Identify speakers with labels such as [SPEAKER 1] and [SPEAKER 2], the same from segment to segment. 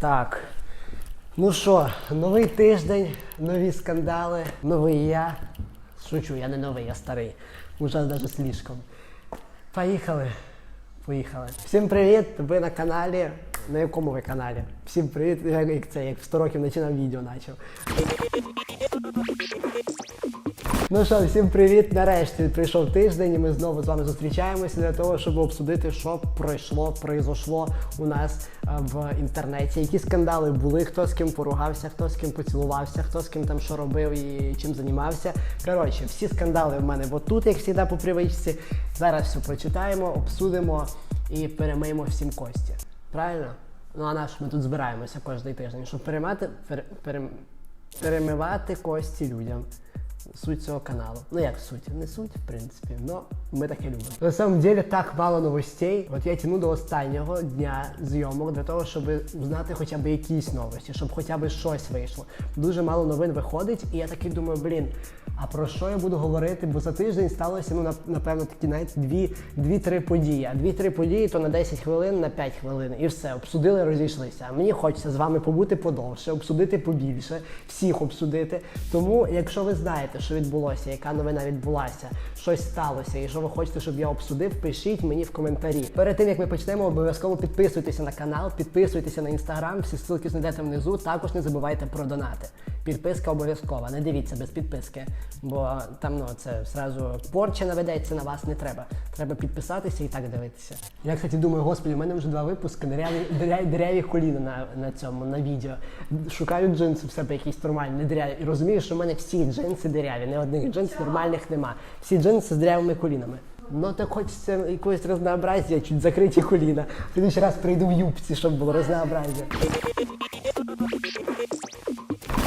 [SPEAKER 1] Так. Ну що, новий тиждень, нові скандали, новий я. Шучу, я не новий, я старий. Уже навіть слишком. Поїхали. Поїхали. Всім привіт! Ви на каналі. На якому ви каналі? Всім привіт, як, це, як в 100 років починав відео почав. Ну що, всім привіт! Нарешті прийшов тиждень, і ми знову з вами зустрічаємося для того, щоб обсудити, що пройшло, произошло у нас е, в інтернеті. Які скандали були, хто з ким поругався, хто з ким поцілувався, хто з ким там що робив і чим займався. Коротше, всі скандали в мене отут, як завжди по привичці. Зараз все прочитаємо, обсудимо і перемиємо всім кості. Правильно? Ну а наш ми тут збираємося кожен тиждень, щоб перемати, пере, пере, перемивати кості людям. Суть цього каналу. Ну як суть? Не суть, в принципі, но ми таке любимо. На самом деле так мало новостей. От я тяну до останнього дня зйомок для того, щоб знати хоча б якісь новості, щоб хоча б щось вийшло. Дуже мало новин виходить, і я такий думаю, блін. А про що я буду говорити? Бо за тиждень сталося, ну напевно, такі навіть дві, дві-три події. А дві-три події то на 10 хвилин, на 5 хвилин. І все, обсудили, розійшлися. Мені хочеться з вами побути подовше, обсудити побільше, всіх обсудити. Тому, якщо ви знаєте, що відбулося, яка новина відбулася, щось сталося, і що ви хочете, щоб я обсудив, пишіть мені в коментарі. Перед тим як ми почнемо, обов'язково підписуйтеся на канал, підписуйтеся на інстаграм, всі ссылки знайдете внизу. Також не забувайте про донати. Підписка обов'язкова. Не дивіться без підписки, бо там ну це зразу порча наведеться на вас. Не треба. Треба підписатися і так дивитися. Я кстати думаю, господи, у мене вже два випуски дереві, дереві коліна на, на цьому на відео. Шукаю джинси в себе якісь нормальні, не дереві. І розумію, що в мене всі джинси дереві, не одних джинсів нормальних нема. Всі джинси з деревими колінами. Ну так хочеться якогось разнообразія, чуть закриті коліна. В следующий раз прийду в юбці, щоб було разнообразія.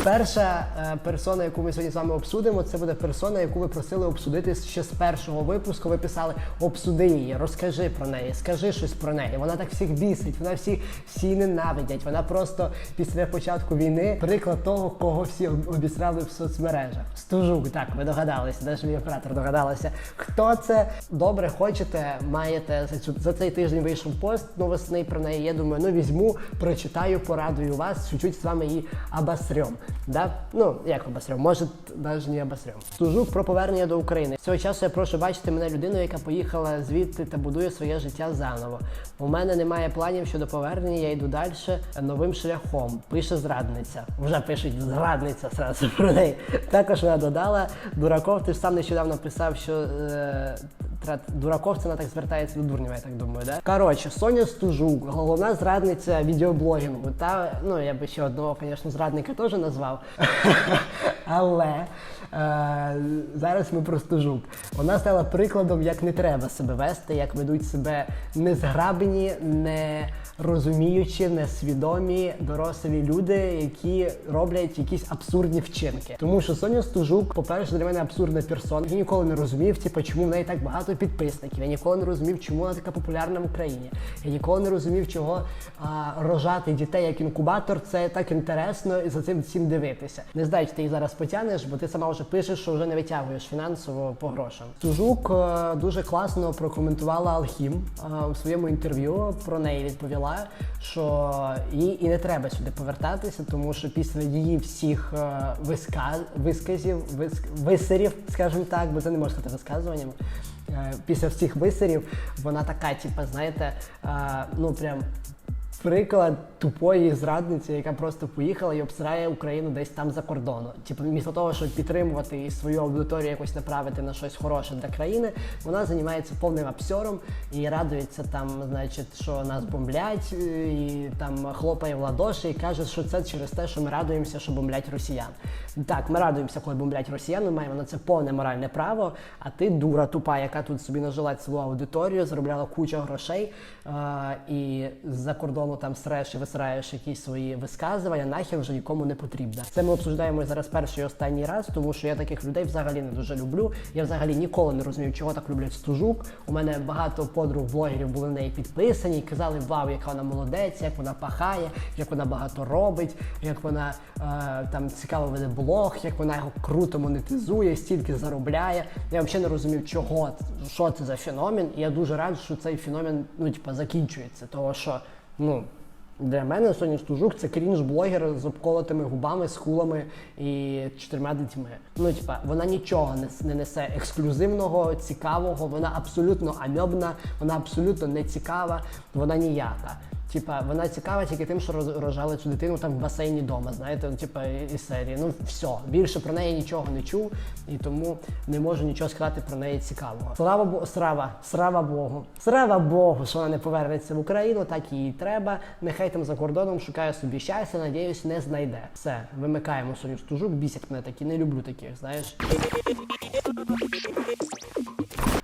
[SPEAKER 1] Перша е, персона, яку ми сьогодні з вами обсудимо, це буде персона, яку ви просили обсудити ще з першого випуску. Ви писали обсуди її, розкажи про неї, скажи щось про неї. Вона так всіх бісить, вона всі всі ненавидять. Вона просто після початку війни приклад того, кого всі об- обісрали в соцмережах. Стужук, так, ви догадалися, навіть мій оператор догадалася. Хто це? Добре, хочете, маєте за цей тиждень вийшов пост новосний про неї. Я думаю, ну візьму, прочитаю, порадую вас, чуть-чуть з вами її обосрем. Да? Ну, як обосрем? Може, навіть не обосрем. Стужук про повернення до України. Цього часу я прошу бачити мене людину, яка поїхала звідти та будує своє життя заново. У мене немає планів щодо повернення, я йду далі новим шляхом. Пише зрадниця. Вже пишуть зрадниця зразу про неї. Також вона додала Дураков, ти ж сам нещодавно писав, що. Е, Дураков це вона так звертається до дурнів, я так думаю, да? Коротше, Соня Стужук, головна зрадниця відеоблогінгу. Та ну я би ще одного, звісно, зрадника теж назвав. Але е, зараз ми про Стужук. Вона стала прикладом, як не треба себе вести, як ведуть себе незграбні, не розуміючі, несвідомі дорослі люди, які роблять якісь абсурдні вчинки. Тому що Соня Стужук, по-перше, для мене абсурдна персона. Я ніколи не розумів, типу, чому в неї так багато підписників. Я ніколи не розумів, чому вона така популярна в Україні. Я ніколи не розумів, чого а, рожати дітей як інкубатор це так інтересно і за цим всім дивитися. Не знаю, чи ти їх зараз потягнеш, бо ти сама вже пишеш, що вже не витягуєш фінансово по грошам. Стужук е, дуже класно прокоментувала Алхім е, у своєму інтерв'ю. Про неї відповіла, що їй і не треба сюди повертатися, тому що після її всіх е, висказ, висказів, вис, висерів, скажімо так, бо це не можна сказати висказуванням. Е, Після всіх висерів вона така, типу, знаєте, е, ну прям приклад тупої зрадниці, яка просто поїхала і обсирає Україну десь там за кордоном. Типу, вмісто того, щоб підтримувати і свою аудиторію якось направити на щось хороше для країни, вона займається повним абсьором і радується там, значить, що нас бомблять, е, і там хлопає в ладоші і каже, що це через те, що ми радуємося, що бомблять росіян. Так, ми радуємося, коли бомблять росіян, ми маємо на це повне моральне право. А ти дура тупа, яка тут собі нажила цілу аудиторію, заробляла кучу грошей е, і з-за кордону там среш і висираєш якісь свої висказування, нахер вже нікому не потрібна. Це ми обсуждаємо зараз перший і останній раз, тому що я таких людей взагалі не дуже люблю. Я взагалі ніколи не розумів, чого так люблять стужук. У мене багато подруг блогерів були на неї підписані і казали, вау, яка вона молодець, як вона пахає, як вона багато робить, як вона е, там цікаво веде блог, як вона його круто монетизує, стільки заробляє. Я взагалі не розумів, чого що це за феномен. І я дуже радий, що цей феномен ну, типа, закінчується, того що ну. Для мене Соня Стужук це крінж-блогер з обколотими губами, з хулами і чотирма дітьми. Ну, типа, вона нічого не, не несе ексклюзивного, цікавого, вона абсолютно амьобна, вона абсолютно не цікава, вона ніяка. Типа, вона цікава тільки тим, що роз- рожали цю дитину там в басейні вдома, знаєте, типа із серії. Ну все, більше про неї нічого не чув, і тому не можу нічого сказати про неї цікавого. Слава Богу, срава, слава Богу, слава Богу, що вона не повернеться в Україну, так їй треба. Нехай там за кордоном шукає собі щастя, надіюсь, не знайде. Все, вимикаємо Соню Стужук, бісять мене такі, не люблю таких, знаєш.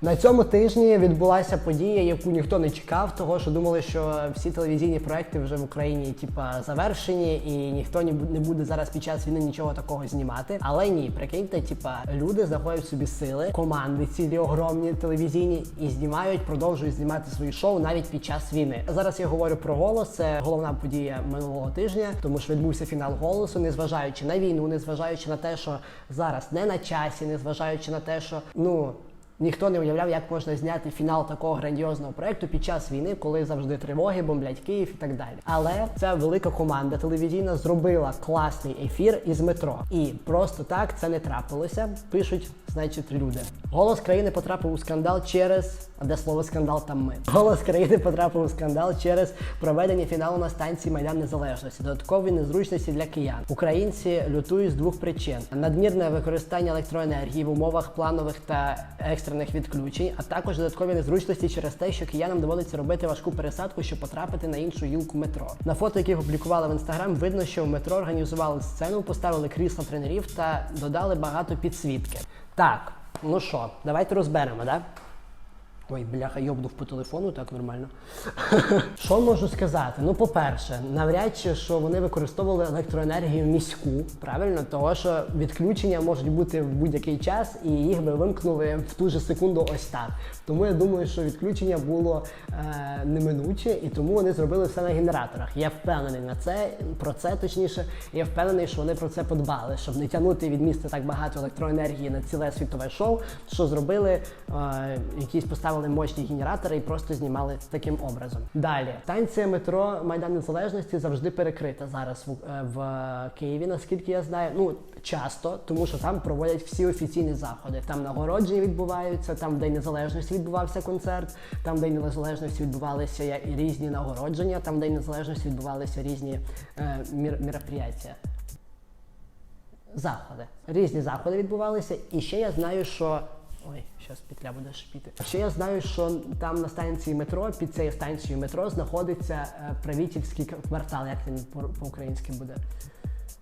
[SPEAKER 1] На цьому тижні відбулася подія, яку ніхто не чекав, того що думали, що всі телевізійні проекти вже в Україні типа завершені, і ніхто не буде зараз під час війни нічого такого знімати. Але ні, прикиньте, типа люди знаходять собі сили, команди цілі огромні телевізійні і знімають, продовжують знімати свої шоу навіть під час війни. Зараз я говорю про голос. Це головна подія минулого тижня, тому що відбувся фінал голосу, незважаючи на війну, незважаючи на те, що зараз не на часі, незважаючи на те, що ну. Ніхто не уявляв, як можна зняти фінал такого грандіозного проекту під час війни, коли завжди тривоги, бомблять Київ і так далі. Але ця велика команда телевізійна зробила класний ефір із метро. І просто так це не трапилося. Пишуть, значить, люди. Голос країни потрапив у скандал через. Де слово скандал там ми. Голос країни потрапив у скандал через проведення фіналу на станції Майдан Незалежності. Додаткові незручності для киян. Українці лютують з двох причин: надмірне використання електроенергії в умовах планових та екстрених відключень, а також додаткові незручності через те, що киянам доводиться робити важку пересадку, щоб потрапити на іншу гілку метро. На фото, які опублікували в інстаграм, видно, що в метро організували сцену, поставили крісла тренерів та додали багато підсвітки. Так, ну що, давайте розберемо, да? Ой, бляха, йобнув по телефону, так нормально. що можу сказати? Ну, по-перше, навряд чи що вони використовували електроенергію міську, правильно, того що відключення можуть бути в будь-який час, і їх би вимкнули в ту же секунду ось так. Тому я думаю, що відключення було е, неминуче, і тому вони зробили все на генераторах. Я впевнений на це, про це точніше. Я впевнений, що вони про це подбали, щоб не тягнути від міста так багато електроенергії на ціле світове шоу, що зробили е, якісь поставили мощні генератори і просто знімали таким образом. Далі станція метро Майдан Незалежності завжди перекрита зараз в, е, в Києві, наскільки я знаю. Ну часто, тому що там проводять всі офіційні заходи. Там нагородження відбуваються, там в День Незалежності відбувався концерт, там в День Незалежності відбувалися і різні нагородження, там в День Незалежності відбувалися різні е, мір, мероприятия. Заходи. Різні заходи відбувалися. І ще я знаю, що. Ой, зараз петля буде шипіти. Ще я знаю, що там на станції метро, під цією станцією метро, знаходиться е, правительський квартал, як він по-українськи буде.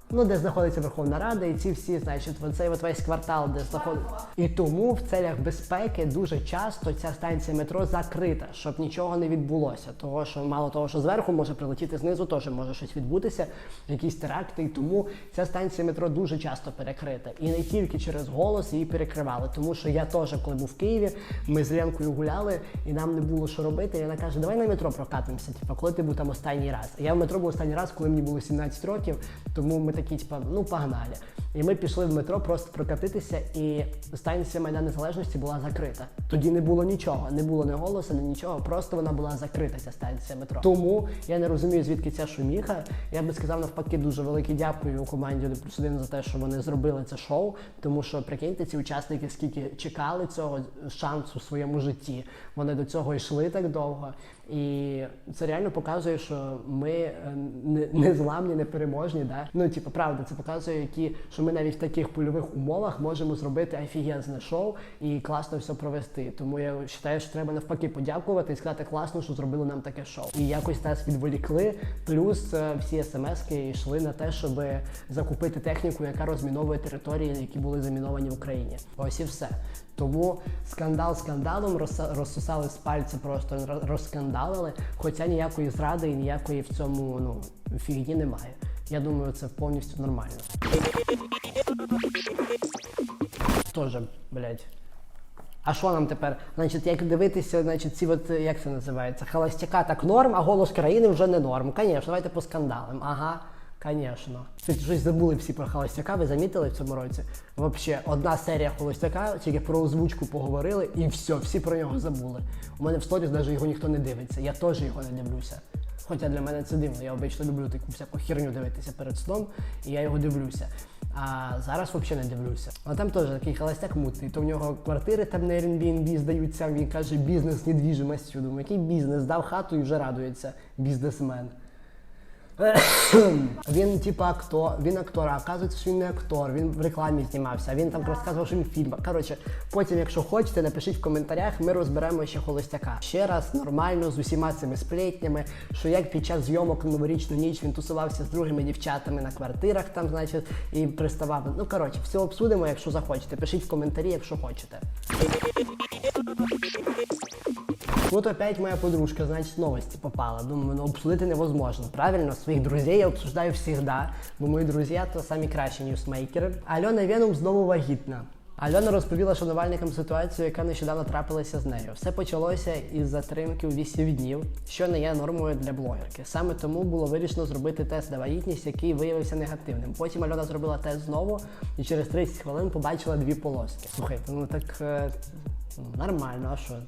[SPEAKER 1] Ну, де знаходиться Верховна Рада, і ці всі, значить, цей от весь квартал, де знаходиться. І тому в целях безпеки дуже часто ця станція метро закрита, щоб нічого не відбулося. Того, що мало того, що зверху може прилетіти знизу, теж може щось відбутися, якісь теракти. І тому ця станція метро дуже часто перекрита. І не тільки через голос її перекривали. Тому що я теж, коли був в Києві, ми з Ленкою гуляли, і нам не було що робити. І вона каже, давай на метро прокатимося. Типа, коли ти був там останній раз. Я в метро був останній раз, коли мені було 17 років, тому ми такі, типа, ну погнали. І ми пішли в метро просто прокатитися, і станція Майдан Незалежності була закрита. Тоді не було нічого, не було ні голосу, ні нічого, просто вона була закрита, ця станція метро. Тому я не розумію, звідки ця шуміха. Я би сказав навпаки, дуже велике дякую команді 1 плюс 1 за те, що вони зробили це шоу. Тому що прикиньте, ці учасники скільки чекали цього шансу в своєму житті. Вони до цього йшли так довго. І це реально показує, що ми е, не, не зламні, не переможні. Да? Ну, типу, правда, це показує, які, що ми навіть в таких польових умовах можемо зробити офігезне шоу і класно все провести. Тому я вважаю, що треба навпаки подякувати і сказати класно, що зробили нам таке шоу. І якось нас відволікли. Плюс е, всі смски йшли на те, щоб закупити техніку, яка розміновує території, які були заміновані в Україні. Ось і все. Тому скандал скандалом розсосали з пальця, просто роз- розскандалили. Хоча ніякої зради і ніякої в цьому ну фігні немає. Я думаю, це повністю нормально. Тоже, блядь. А що нам тепер? Значить, як дивитися, значить, ці от, як це називається? Холостяка так норм, а голос країни вже не норм. Звісно, давайте по скандалам. Ага, звісно. Щось забули всі про холостяка, ви замітили в цьому році? Взагалі, одна серія холостяка, тільки про озвучку поговорили, і все, всі про нього забули. У мене в сторіс навіть його ніхто не дивиться. Я теж його не дивлюся. Хоча для мене це дивно. Я обично люблю таку всяку херню дивитися перед сном, і я його дивлюся. А зараз взагалі не дивлюся. А там теж такий холостяк мутний. То в нього квартири там на Airbnb здаються. Він каже, бізнес недвіжимостю. Думаю, який бізнес? Дав хату і вже радується. Бізнесмен. Він, типа, актор, він актор, а оказується, що він не актор, він в рекламі знімався, він там розказував, що він в фільмах. Коротше, потім, якщо хочете, напишіть в коментарях, ми розберемо ще холостяка. Ще раз нормально з усіма цими сплетнями, що як під час зйомок новорічну ніч він тусувався з другими дівчатами на квартирах, там, значить, і приставав. Ну коротше, все обсудимо, якщо захочете. Пишіть в коментарі, якщо хочете. Вот опять моя подружка, значит, новости попала. Думаю, ну обсудити невозможно. Правильно, своїх друзей я обсуждаю всегда, бо мої друзі то самі кращі ньюсмейкери. Альона Венум знову вагітна. Альона розповіла шанувальникам ситуацію, яка нещодавно трапилася з нею. Все почалося із затримки у 8 днів, що не є нормою для блогерки. Саме тому було вирішено зробити тест на вагітність, який виявився негативним. Потім Альона зробила тест знову і через 30 хвилин побачила дві полоски. Слухайте, ну так. Е, Нормально, а що? Е,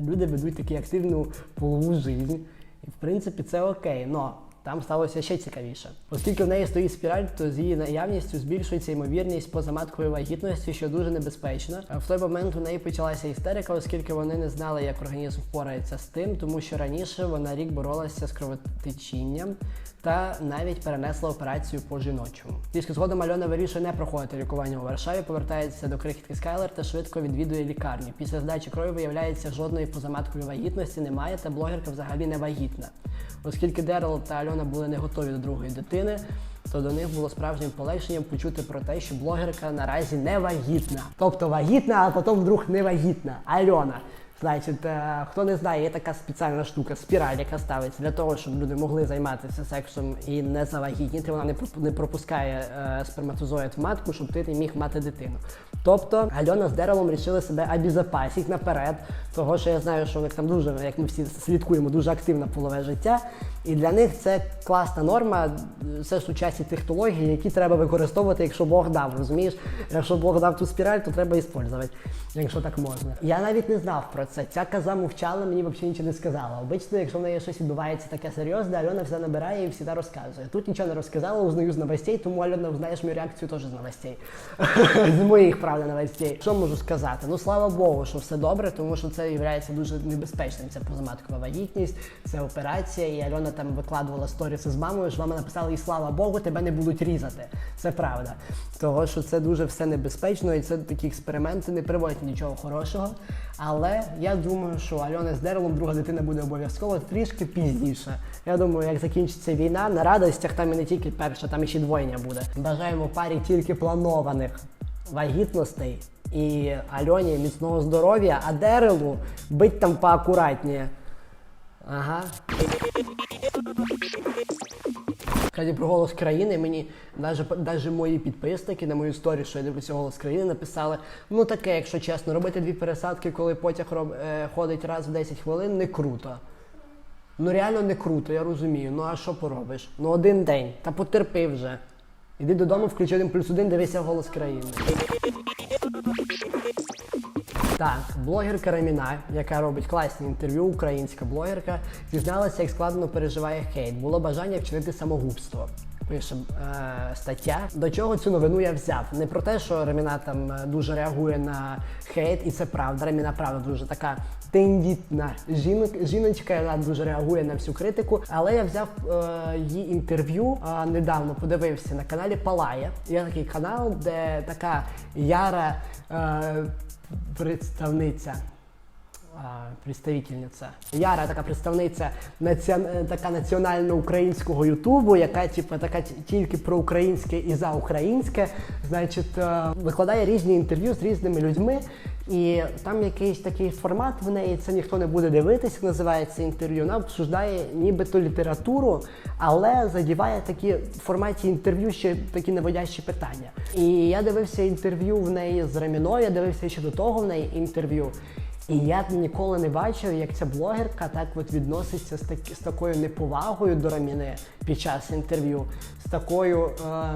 [SPEAKER 1] Люди ведуть таку активну полову життя. І в принципі це окей. Но там сталося ще цікавіше. Оскільки в неї стоїть спіраль, то з її наявністю збільшується ймовірність позаматкової вагітності, що дуже небезпечно. В той момент у неї почалася істерика, оскільки вони не знали, як організм впорається з тим, тому що раніше вона рік боролася з кровотечінням та навіть перенесла операцію по жіночому. Трішки згодом Альона вирішує не проходити лікування у Варшаві, повертається до крихітки Скайлер та швидко відвідує лікарню. Після здачі крові виявляється, жодної позаматкової вагітності немає, та блогерка взагалі не вагітна. Оскільки Дерел та Альона були не готові до другої дитини, то до них було справжнім полегшенням почути про те, що блогерка наразі не вагітна. Тобто вагітна, а потім вдруг не вагітна. Альона. Значить, е, хто не знає, є така спеціальна штука, спіраль, яка ставиться для того, щоб люди могли займатися сексом і не завагітніти. Вона не пропускає е, сперматозоїд в матку, щоб ти не міг мати дитину. Тобто Альона з деревом рішили себе обізапасити наперед, того що я знаю, що у них там дуже, як ми всі слідкуємо, дуже активне полове життя. І для них це класна норма, це сучасні технології, які треба використовувати, якщо Бог дав. Розумієш? Якщо Бог дав ту спіраль, то треба використовувати, якщо так можна. Я навіть не знав про це. Ця коза мовчала, мені взагалі нічого не сказала. Обично, якщо в неї щось відбувається таке серйозне, Альона все набирає і завжди розказує. Тут нічого не розказала, узнаю з новостей, тому Альона узнаєш мою реакцію теж з новостей. з моїх правда новостей. Що можу сказати? Ну слава Богу, що все добре, тому що це є дуже небезпечним. Це позаматкова вагітність, це операція. І Альона там викладувала сторіси з мамою, що мама написала і слава Богу, тебе не будуть різати. Це правда. Того, що це дуже все небезпечно, і це такі експерименти не приводять нічого хорошого. Але я думаю, що Альона з Дерлом друга дитина буде обов'язково трішки пізніше. Я думаю, як закінчиться війна, на радостях там і не тільки перша, там і ще двойня буде. Бажаємо парі тільки планованих вагітностей і Альоні міцного здоров'я, а Дерелу бить там поакуратніше. Ага. Кстати, про голос країни мені навіть, мої підписники на мою сторі, що я дивлюся голос країни, написали: ну таке, якщо чесно, робити дві пересадки, коли потяг роб, е, ходить раз в 10 хвилин, не круто. Ну реально не круто, я розумію. Ну а що поробиш? Ну один день. Та потерпи вже. Іди додому, включи один плюс один, дивися голос країни. Так, блогерка Раміна, яка робить класні інтерв'ю, українська блогерка, дізналася, як складно переживає хейт. Було бажання вчинити самогубство. Пише е, стаття. До чого цю новину я взяв? Не про те, що Раміна там е, дуже реагує на хейт, і це правда. Раміна правда дуже така тендітна жіночка, вона дуже реагує на всю критику. Але я взяв е, її інтерв'ю е, недавно, подивився на каналі Палає. Є такий канал, де така яра е, представниця. Представительниця. Яра така представниця націон... е, така національно-українського Ютубу, яка типу, така тільки про українське і за українське. Значить, е, викладає різні інтерв'ю з різними людьми. І там якийсь такий формат в неї, це ніхто не буде дивитися, називається інтерв'ю. Вона обсуждає нібито літературу, але задіває такі в форматі інтерв'ю ще такі наводящі питання. І я дивився інтерв'ю в неї з Раміною, я дивився ще до того в неї інтерв'ю. І я ніколи не бачив, як ця блогерка так от відноситься з, так, з такою неповагою до Раміни під час інтерв'ю, з такою е,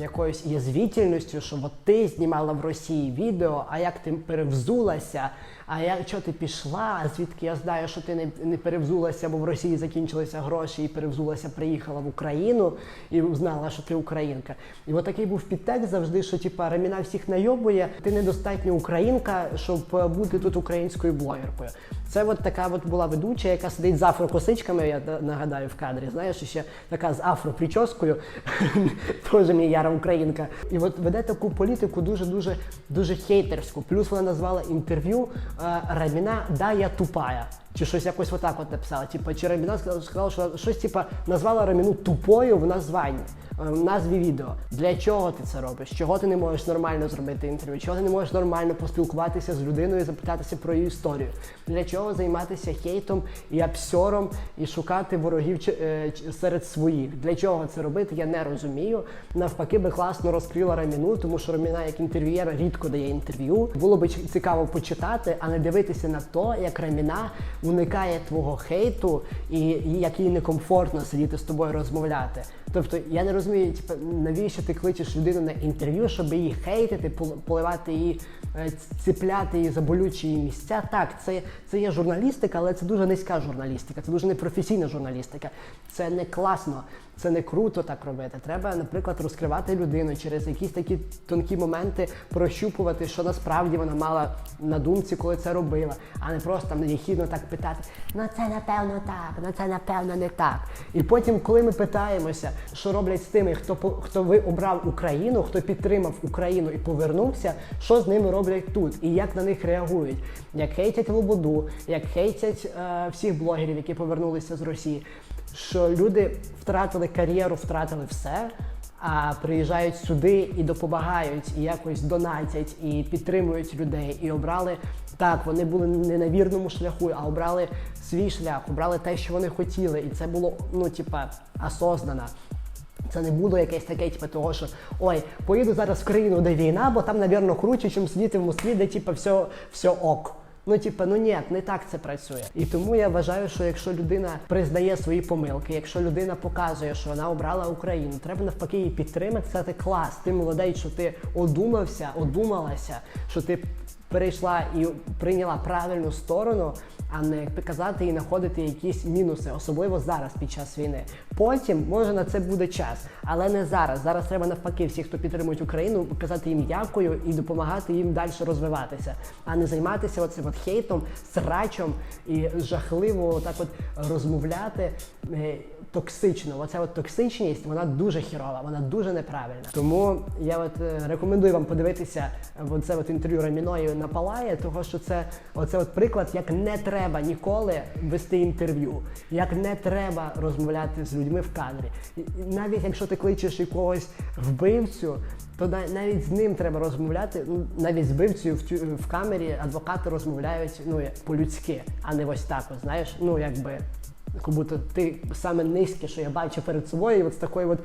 [SPEAKER 1] якоюсь язвітельністю, що от ти знімала в Росії відео, а як ти перевзулася, а я що ти пішла, звідки я знаю, що ти не, не перевзулася, бо в Росії закінчилися гроші і перевзулася, приїхала в Україну і знала, що ти українка. І от такий був підтекст завжди, що типа Раміна всіх найобує, ти недостатньо українка, щоб е, бути тут українською блогеркою. Це от така от була ведуча, яка сидить з афрокосичками, я нагадаю в кадрі. Знаєш, ще така з афроприческою, теж мій яра українка. І от веде таку політику дуже дуже дуже хейтерську. Плюс вона назвала інтерв'ю е, Раміна Да, я тупая. Чи щось якось отак от написала. Типа, чи Раміна сказала, що щось типа назвала Раміну тупою в названні. е, В назві відео. Для чого ти це робиш? Чого ти не можеш нормально зробити інтерв'ю? Чого ти не можеш нормально поспілкуватися з людиною і запитатися про її історію? Для чого займатися хейтом і абсьором і шукати ворогів е, серед своїх? Для чого це робити? Я не розумію. Навпаки, би класно розкрила Раміну, тому що Раміна як інтерв'єр рідко дає інтерв'ю. Було би цікаво почитати, а не дивитися на то, як Раміна уникає твого хейту і, і як некомфортно сидіти з тобою розмовляти. Тобто я не розумію, типу, навіщо ти кличеш людину на інтерв'ю, щоб її хейтити, пол- поливати її, е, ціпляти її за болючі її місця. Так, це, це є журналістика, але це дуже низька журналістика, це дуже непрофесійна журналістика. Це не класно, це не круто так робити. Треба, наприклад, розкривати людину через якісь такі тонкі моменти, прощупувати, що насправді вона мала на думці, коли це робила, а не просто там єхідно так питати: ну це напевно так, ну це напевно не так. І потім, коли ми питаємося, що роблять з тими, хто хто ви обрав Україну, хто підтримав Україну і повернувся, що з ними роблять тут і як на них реагують, як хейтять Лободу, як хейтять е, всіх блогерів, які повернулися з Росії. Що люди втратили кар'єру, втратили все, а приїжджають сюди і допомагають, і якось донатять, і підтримують людей, і обрали так. Вони були не на вірному шляху, а обрали свій шлях, обрали те, що вони хотіли, і це було ну, типа, осознано. Це не було якесь таке, типу, того, що ой, поїду зараз в країну, де війна, бо там, навірно, круче, ніж сидіти в Москві, де типу, все, все ок. Ну, типу, ну ні, не так це працює. І тому я вважаю, що якщо людина признає свої помилки, якщо людина показує, що вона обрала Україну, треба навпаки її підтримати, сказати клас, ти молодець, що ти одумався, одумалася, що ти перейшла і прийняла правильну сторону, а не казати і знаходити якісь мінуси, особливо зараз під час війни. Потім може на це буде час, але не зараз. Зараз треба навпаки всіх, хто підтримують Україну, показати їм дякую і допомагати їм далі розвиватися, а не займатися оцим от хейтом, срачом і жахливо так от розмовляти. Токсично, оця от токсичність, вона дуже хірова, вона дуже неправильна. Тому я от е, рекомендую вам подивитися е, оце от інтерв'ю Раміною на Палає, того що це оце от приклад, як не треба ніколи вести інтерв'ю, як не треба розмовляти з людьми в кадрі. Навіть якщо ти кличеш якогось вбивцю, то на- навіть з ним треба розмовляти. Ну, навіть з в, тю- в камері адвокати розмовляють ну по-людськи, а не ось так. Знаєш, ну якби. Будто ти саме низьке, що я бачу перед собою, і от з такою от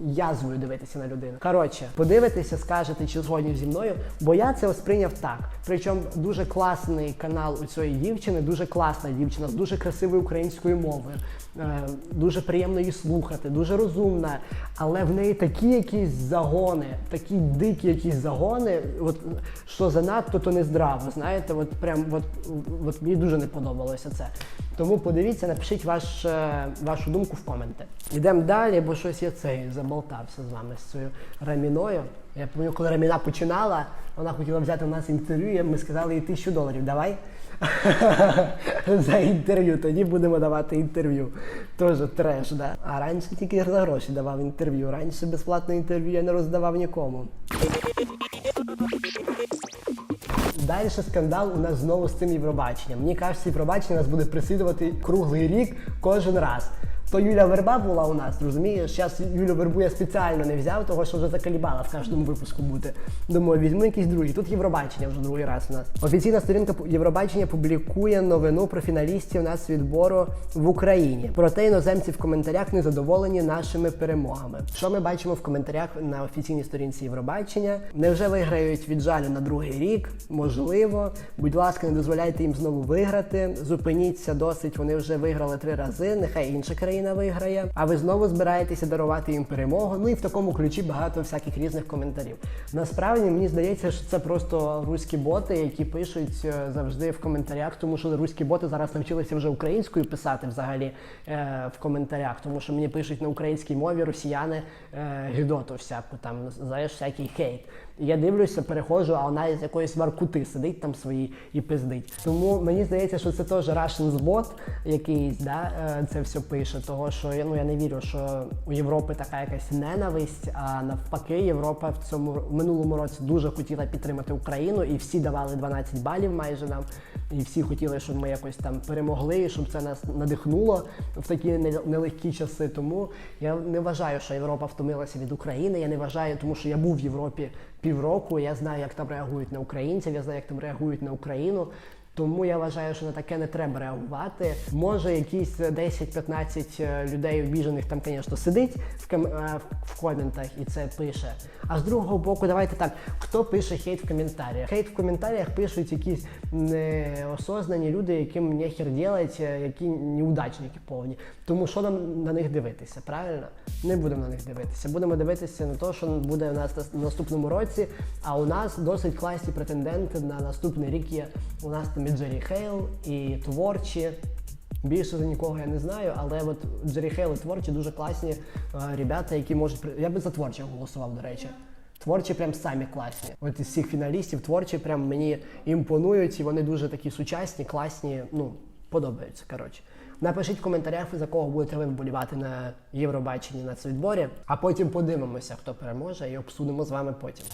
[SPEAKER 1] язвою дивитися на людину. Коротше, подивитися, скажете, чи згодні зі мною, бо я це сприйняв так. Причому дуже класний канал у цієї дівчини, дуже класна дівчина з дуже красивою українською мовою. Е, дуже приємно її слухати, дуже розумна, але в неї такі якісь загони, такі дикі якісь загони, от що занадто, то не здраво. Знаєте, от прям от, от мені дуже не подобалося це. Тому подивіться, напишіть ваш, е, вашу думку в коменти. Йдемо далі, бо щось я цей заболтався з вами з цією раміною. Я пам'ятаю, коли раміна починала, вона хотіла взяти у нас інтерв'ю, ми сказали їй тисячу доларів. Давай. за інтерв'ю. Тоді будемо давати інтерв'ю. Тоже треш, да. А раніше тільки за гроші давав інтерв'ю. Раніше безплатне інтерв'ю я не роздавав нікому. Далі скандал у нас знову з цим Євробаченням. Мені кажеться, Євробачення нас буде прислідувати круглий рік кожен раз. То Юля Верба була у нас, розумієш? Зараз Юлю Вербу я спеціально не взяв, того що вже закалібала в кожному випуску бути. Думаю, візьму якийсь другий. Тут Євробачення вже другий раз у нас. Офіційна сторінка Євробачення публікує новину про фіналістів нацвідбору в Україні. Проте іноземці в коментарях не задоволені нашими перемогами. Що ми бачимо в коментарях на офіційній сторінці Євробачення? Невже виграють від жалю на другий рік? Можливо. Будь ласка, не дозволяйте їм знову виграти. Зупиніться досить. Вони вже виграли три рази. Нехай інша країна Україна виграє. А ви знову збираєтеся дарувати їм перемогу. Ну і в такому ключі багато всяких різних коментарів. Насправді мені здається, що це просто руські боти, які пишуть е, завжди в коментарях, тому що руські боти зараз навчилися вже українською писати взагалі е, в коментарях, тому що мені пишуть на українській мові росіяни е, гідоту всяку там, знаєш, всякий хейт. Я дивлюся, переходжу, а вона з якоїсь Воркути сидить там свої і пиздить. Тому мені здається, що це теж Russian бот якийсь, да, е, це все пише. Того що ну я не вірю, що у Європи така якась ненависть, а навпаки, Європа в цьому в минулому році дуже хотіла підтримати Україну, і всі давали 12 балів майже нам. І всі хотіли, щоб ми якось там перемогли, щоб це нас надихнуло в такі нелегкі часи. Тому я не вважаю, що Європа втомилася від України. Я не вважаю, тому що я був в Європі півроку. Я знаю, як там реагують на українців, я знаю, як там реагують на Україну. Тому я вважаю, що на таке не треба реагувати. Може, якісь 10-15 е, людей обіжених там, звісно, сидить в, ком- е, в коментах і це пише. А з другого боку, давайте так, хто пише хейт в коментарях? Хейт в коментарях пишуть якісь неосознані люди, яким нехер делать, е, які неудачники повні. Тому що нам на них дивитися, правильно? Не будемо на них дивитися. Будемо дивитися на те, що буде у нас на наступному році. А у нас досить класні претенденти на наступний рік є. У нас там Джері Хейл, і творчі. Більше за нікого я не знаю, але от Джері Хейл і творчі дуже класні е, ребята, які можуть Я би за творчих голосував, до речі. Творчі прям самі класні. От із всіх фіналістів творчі прям мені імпонують, і вони дуже такі сучасні, класні, ну, подобаються. Коротше. Напишіть в коментарях, за кого будете ви вболівати на Євробаченні на цвітборі, а потім подивимося, хто переможе, і обсудимо з вами потім.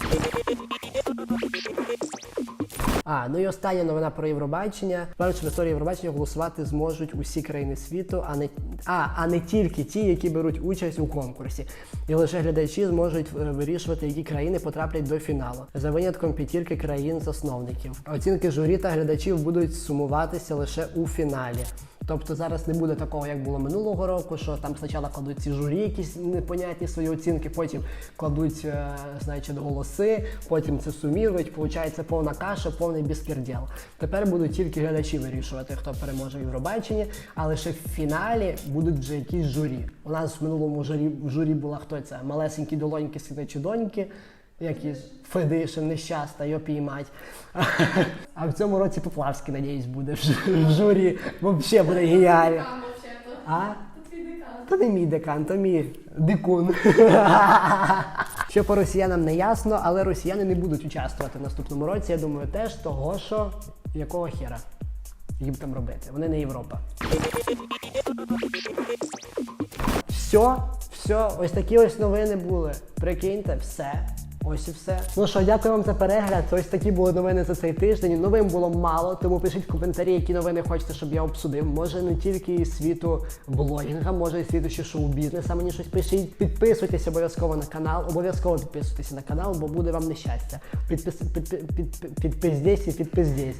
[SPEAKER 1] А, ну і остання новина про Євробачення. В історії Євробачення голосувати зможуть усі країни світу, а не а, а не тільки ті, які беруть участь у конкурсі. І лише глядачі зможуть е, вирішувати, які країни потраплять до фіналу, за винятком п'ятірки країн-засновників. Оцінки журі та глядачів будуть сумуватися лише у фіналі. Тобто зараз не буде такого, як було минулого року, що там спочатку кладуть ці журі якісь непонятні свої оцінки, потім кладуть, е, значить, голоси, потім це сумірують, виходить повна каша, повний безкердєл. Тепер будуть тільки глядачі вирішувати, хто переможе в Євробаченні, а лише в фіналі будуть вже якісь журі. У нас в минулому журі, журі була хто це? Малесенькі долоньки, синичі доньки. Якісь Федишин, нещаста, його піймать. А в цьому році Поплавський, надіюсь, буде в жу- в журі. Взагалі буде геніально. А? То не мій декан, то мій дикун. Що по росіянам не ясно, але росіяни не будуть участвувати в наступному році. Я думаю, теж того, що якого хера їм там робити. Вони не Європа. Все, все, ось такі ось новини були. Прикиньте, все. Ось і все. Ну що, дякую вам за перегляд. Ось такі були новини за цей тиждень. Новин було мало, тому пишіть в коментарі, які новини хочете, щоб я обсудив. Може не тільки світу блогінга, може і світу ще шоу-бізнеса. Мені щось пишіть. Підписуйтесь обов'язково на канал. Обов'язково підписуйтесь на канал, бо буде вам нещастя. Підпис, під, під, під, підпиздесь і підпиздесь.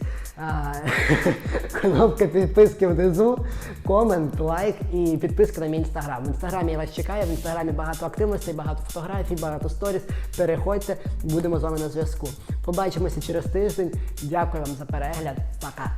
[SPEAKER 1] Кнопка підписки внизу, комент, лайк і підписка на мій інстаграм. В інстаграмі я вас чекаю. В інстаграмі багато активностей, багато фотографій, багато сторіс. Переходьте, Приходьте, будемо з вами на зв'язку. Побачимося через тиждень. Дякую вам за перегляд. Пока.